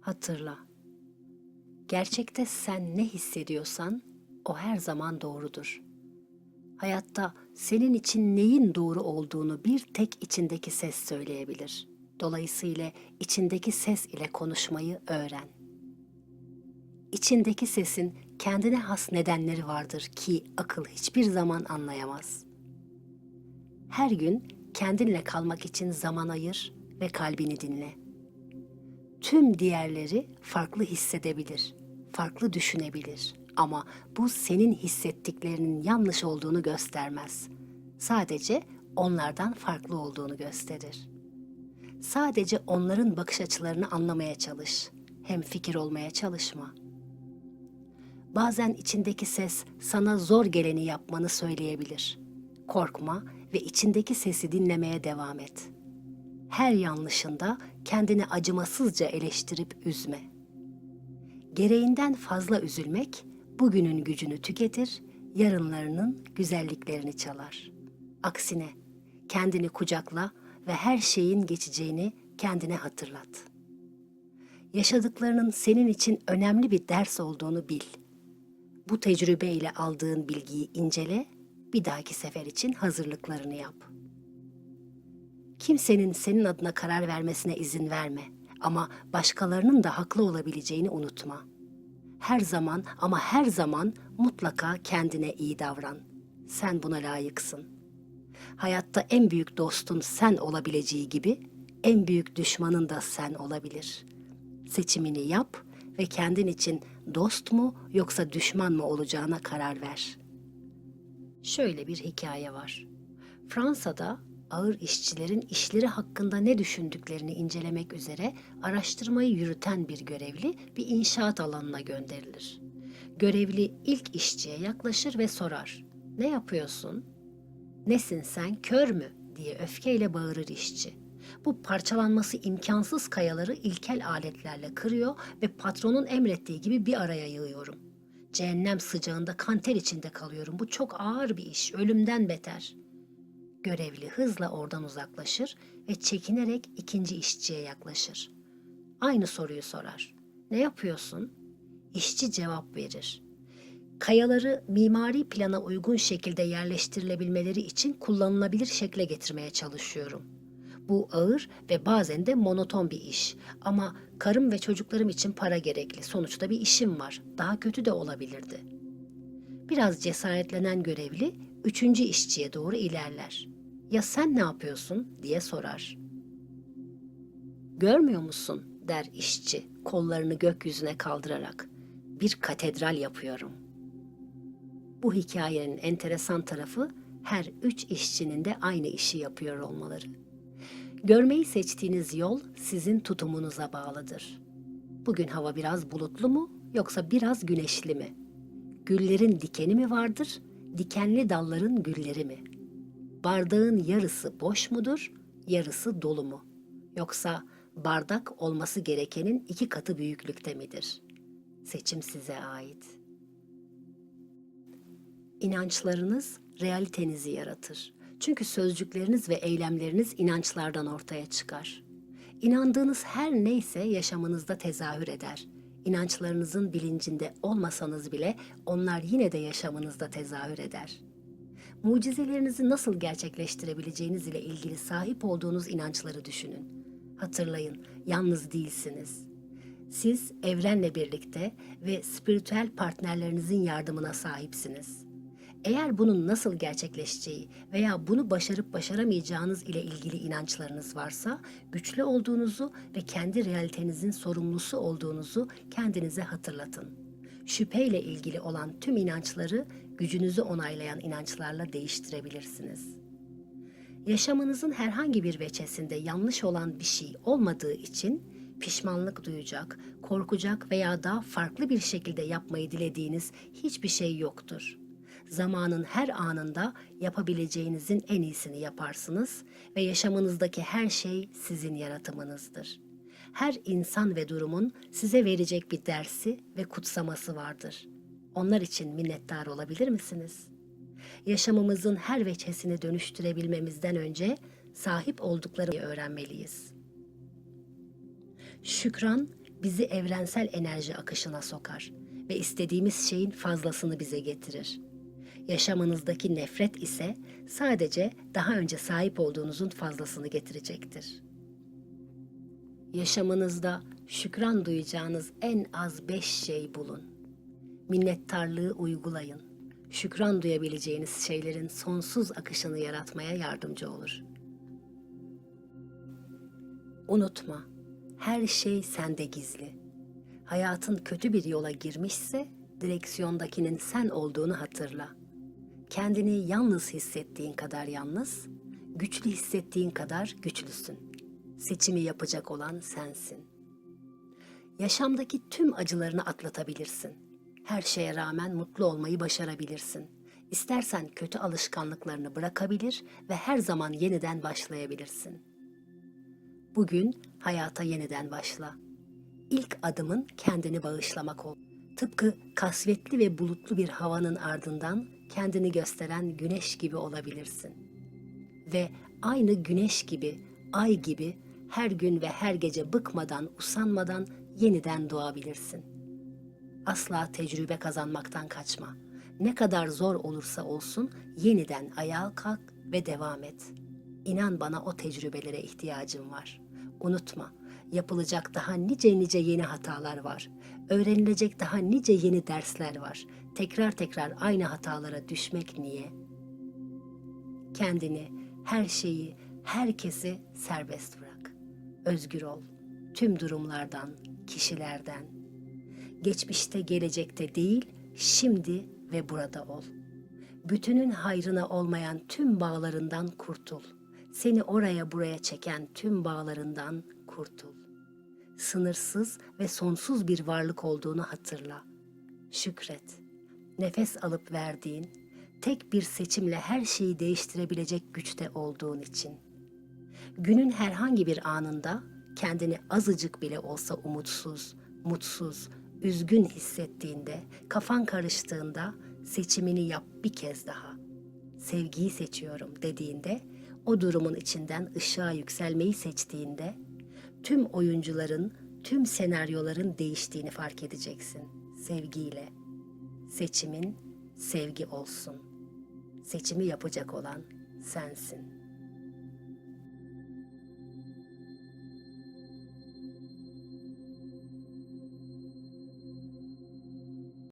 Hatırla. Gerçekte sen ne hissediyorsan o her zaman doğrudur. Hayatta senin için neyin doğru olduğunu bir tek içindeki ses söyleyebilir. Dolayısıyla içindeki ses ile konuşmayı öğren. İçindeki sesin kendine has nedenleri vardır ki akıl hiçbir zaman anlayamaz. Her gün kendinle kalmak için zaman ayır ve kalbini dinle. Tüm diğerleri farklı hissedebilir, farklı düşünebilir ama bu senin hissettiklerinin yanlış olduğunu göstermez. Sadece onlardan farklı olduğunu gösterir. Sadece onların bakış açılarını anlamaya çalış. Hem fikir olmaya çalışma. Bazen içindeki ses sana zor geleni yapmanı söyleyebilir. Korkma ve içindeki sesi dinlemeye devam et. Her yanlışında kendini acımasızca eleştirip üzme. Gereğinden fazla üzülmek bugünün gücünü tüketir, yarınlarının güzelliklerini çalar. Aksine kendini kucakla ve her şeyin geçeceğini kendine hatırlat. Yaşadıklarının senin için önemli bir ders olduğunu bil. Bu tecrübeyle aldığın bilgiyi incele, bir dahaki sefer için hazırlıklarını yap. Kimsenin senin adına karar vermesine izin verme ama başkalarının da haklı olabileceğini unutma. Her zaman ama her zaman mutlaka kendine iyi davran. Sen buna layıksın. Hayatta en büyük dostun sen olabileceği gibi en büyük düşmanın da sen olabilir. Seçimini yap ve kendin için dost mu yoksa düşman mı olacağına karar ver. Şöyle bir hikaye var. Fransa'da ağır işçilerin işleri hakkında ne düşündüklerini incelemek üzere araştırmayı yürüten bir görevli bir inşaat alanına gönderilir. Görevli ilk işçiye yaklaşır ve sorar. Ne yapıyorsun? Nesin sen, kör mü? diye öfkeyle bağırır işçi. Bu parçalanması imkansız kayaları ilkel aletlerle kırıyor ve patronun emrettiği gibi bir araya yığıyorum. Cehennem sıcağında kanter içinde kalıyorum. Bu çok ağır bir iş, ölümden beter. Görevli hızla oradan uzaklaşır ve çekinerek ikinci işçiye yaklaşır. Aynı soruyu sorar. Ne yapıyorsun? İşçi cevap verir. Kayaları mimari plana uygun şekilde yerleştirilebilmeleri için kullanılabilir şekle getirmeye çalışıyorum. Bu ağır ve bazen de monoton bir iş ama karım ve çocuklarım için para gerekli. Sonuçta bir işim var. Daha kötü de olabilirdi. Biraz cesaretlenen görevli üçüncü işçiye doğru ilerler. Ya sen ne yapıyorsun diye sorar. Görmüyor musun der işçi kollarını gökyüzüne kaldırarak. Bir katedral yapıyorum. Bu hikayenin enteresan tarafı her üç işçinin de aynı işi yapıyor olmaları. Görmeyi seçtiğiniz yol sizin tutumunuza bağlıdır. Bugün hava biraz bulutlu mu yoksa biraz güneşli mi? Güllerin dikeni mi vardır, dikenli dalların gülleri mi? Bardağın yarısı boş mudur, yarısı dolu mu? Yoksa bardak olması gerekenin iki katı büyüklükte midir? Seçim size ait. İnançlarınız realitenizi yaratır. Çünkü sözcükleriniz ve eylemleriniz inançlardan ortaya çıkar. İnandığınız her neyse yaşamınızda tezahür eder. İnançlarınızın bilincinde olmasanız bile onlar yine de yaşamınızda tezahür eder. Mucizelerinizi nasıl gerçekleştirebileceğiniz ile ilgili sahip olduğunuz inançları düşünün. Hatırlayın, yalnız değilsiniz. Siz evrenle birlikte ve spiritüel partnerlerinizin yardımına sahipsiniz. Eğer bunun nasıl gerçekleşeceği veya bunu başarıp başaramayacağınız ile ilgili inançlarınız varsa, güçlü olduğunuzu ve kendi realitenizin sorumlusu olduğunuzu kendinize hatırlatın. Şüpheyle ilgili olan tüm inançları gücünüzü onaylayan inançlarla değiştirebilirsiniz. Yaşamınızın herhangi bir veçesinde yanlış olan bir şey olmadığı için pişmanlık duyacak, korkacak veya daha farklı bir şekilde yapmayı dilediğiniz hiçbir şey yoktur. Zamanın her anında yapabileceğinizin en iyisini yaparsınız ve yaşamınızdaki her şey sizin yaratımınızdır. Her insan ve durumun size verecek bir dersi ve kutsaması vardır. Onlar için minnettar olabilir misiniz? Yaşamımızın her veçesini dönüştürebilmemizden önce sahip olduklarını öğrenmeliyiz. Şükran bizi evrensel enerji akışına sokar ve istediğimiz şeyin fazlasını bize getirir. Yaşamınızdaki nefret ise sadece daha önce sahip olduğunuzun fazlasını getirecektir. Yaşamınızda şükran duyacağınız en az beş şey bulun. Minnettarlığı uygulayın. Şükran duyabileceğiniz şeylerin sonsuz akışını yaratmaya yardımcı olur. Unutma, her şey sende gizli. Hayatın kötü bir yola girmişse direksiyondakinin sen olduğunu hatırla. Kendini yalnız hissettiğin kadar yalnız, güçlü hissettiğin kadar güçlüsün. Seçimi yapacak olan sensin. Yaşamdaki tüm acılarını atlatabilirsin. Her şeye rağmen mutlu olmayı başarabilirsin. İstersen kötü alışkanlıklarını bırakabilir ve her zaman yeniden başlayabilirsin. Bugün hayata yeniden başla. İlk adımın kendini bağışlamak ol. Tıpkı kasvetli ve bulutlu bir havanın ardından kendini gösteren güneş gibi olabilirsin. Ve aynı güneş gibi, ay gibi her gün ve her gece bıkmadan, usanmadan yeniden doğabilirsin. Asla tecrübe kazanmaktan kaçma. Ne kadar zor olursa olsun yeniden ayağa kalk ve devam et. İnan bana o tecrübelere ihtiyacım var. Unutma, yapılacak daha nice nice yeni hatalar var. Öğrenilecek daha nice yeni dersler var. Tekrar tekrar aynı hatalara düşmek niye? Kendini, her şeyi, herkesi serbest bırak. Özgür ol. Tüm durumlardan, kişilerden. Geçmişte, gelecekte değil, şimdi ve burada ol. Bütünün hayrına olmayan tüm bağlarından kurtul. Seni oraya buraya çeken tüm bağlarından kurtul. Sınırsız ve sonsuz bir varlık olduğunu hatırla. Şükret. Nefes alıp verdiğin, tek bir seçimle her şeyi değiştirebilecek güçte olduğun için. Günün herhangi bir anında kendini azıcık bile olsa umutsuz, mutsuz, üzgün hissettiğinde, kafan karıştığında seçimini yap bir kez daha. Sevgiyi seçiyorum dediğinde, o durumun içinden ışığa yükselmeyi seçtiğinde, tüm oyuncuların, tüm senaryoların değiştiğini fark edeceksin sevgiyle. Seçimin sevgi olsun. Seçimi yapacak olan sensin.''